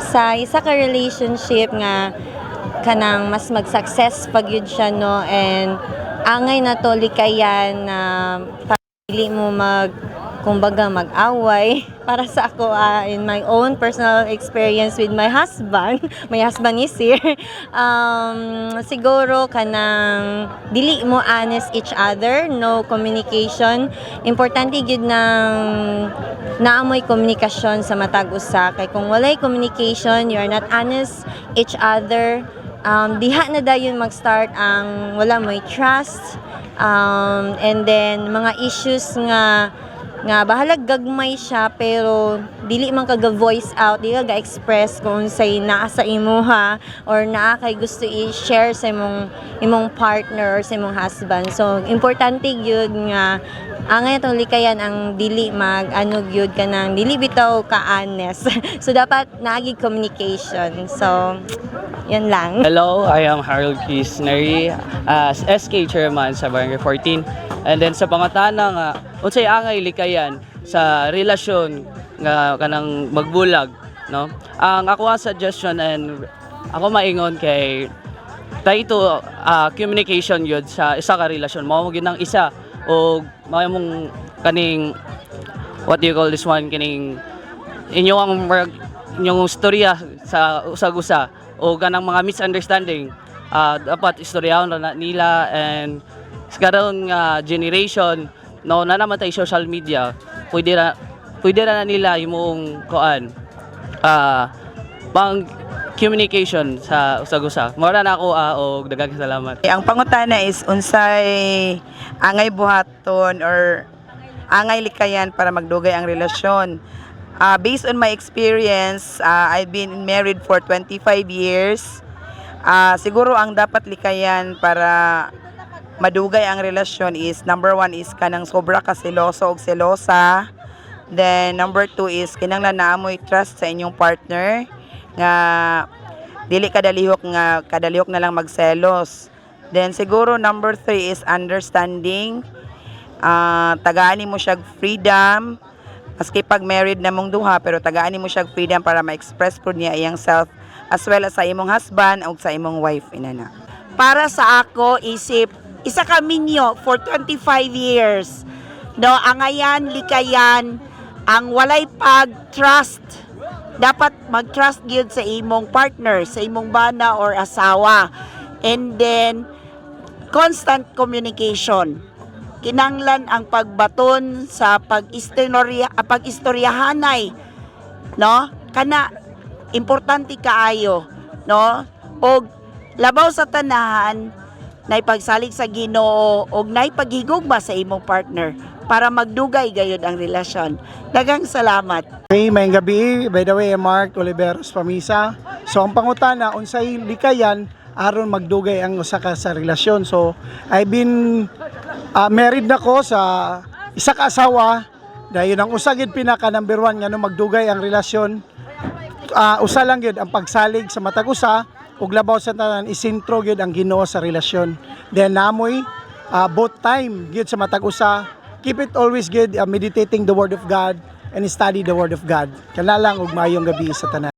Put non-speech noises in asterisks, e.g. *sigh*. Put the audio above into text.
sa isa ka relationship nga kanang mas mag-success pag yun siya no? And angay na to likayan na pili mo mag kumbaga mag-away para sa ako ah, in my own personal experience with my husband. *laughs* My husband is here. Um, siguro kanang dili mo honest each other no communication. Importante gyud ng naamoy komunikasyon sa matag usa. Kay kung walay communication you are not honest each other. Um, diha na dayon mag-start ang wala mo'y trust. Um, and then mga issues nga nga bahalag gagmay siya pero dili man kaga voice out dili ka express kung say naa sa imuha or naa kay gusto i-share sa imong imong partner or sa imong husband. So importante gyud nga angay itong likayan ang dili mag ano gyud ka nang dili bitaw ka honest *laughs* so dapat naagi communication. So yun lang. Hello, I am Harold Kisnery as SK Chairman sa Barangay 14. And then sa pangutana nga, unsay angay likayan sa relasyon nga kanang magbulag, no? Ang ako ang suggestion and ako maingon kay ito ah, communication yun sa isa ka relasyon. Mao mo gyud ang isa o mao mong kaning what do you call this one kining inyong ang inyong storya sa usag-usa o ganang mga misunderstanding ah, dapat istoryahon na nila and sa karon nga generation no na naman tayo social media pwede na pwede na nila imong kuan ah pang communication sa usag-usa. Mora na ako ah, og daghang salamat. Ang pangutana is unsay angay buhaton or angay likayan para magdugay ang relasyon. Ah, based on my experience, ah, I've been married for 25 years. Ah, siguro ang dapat likayan para madugay ang relasyon is number one is kanang sobra ka seloso og selosa. Then number two is kinanglan naamoy trust sa inyong partner nga dili kadalihok nga kadalihok na lang magselos. Then siguro number three is understanding. Ah, tagaan mo siya freedom. Maski pag married na mong duha pero tagaan mo siya freedom para ma-express po niya iyang self as well as sa imong husband o sa imong wife inana. para sa ako isip isa ka minyo for 25 years. No angayan likayan. Ang walay pag trust. Dapat mag-trust gyud sa imong partner sa imong bana or asawa. And then constant communication. Kinanglan ang pagbaton sa pag-istorya ah, pag-istoryahanay. No? Kana importante kaayo. No? Og labaw sa tanahan nay pagsalig sa Ginoo og nay paghigugma sa imong partner para magdugay gayud ang relasyon daghang salamat Hey, may gabi. By the way, Mark Oliveros Pamisa. So, ang pangutana, unsay likayan aron magdugay ang usa ka sa relasyon. So, I've been ah, married na ko sa isa ka asawa. Dahil ang usa gid pinaka number one nga no magdugay ang relasyon. Ah, usa lang gyud ang pagsalig sa matag usa ug labaw sa tanan isintro gyud ang Ginoo sa relasyon. Then namoy ah, both time gyud sa matag usa keep it always good uh, meditating the word of God and study the word of God. Kana lang ug maayong gabi sa tanan.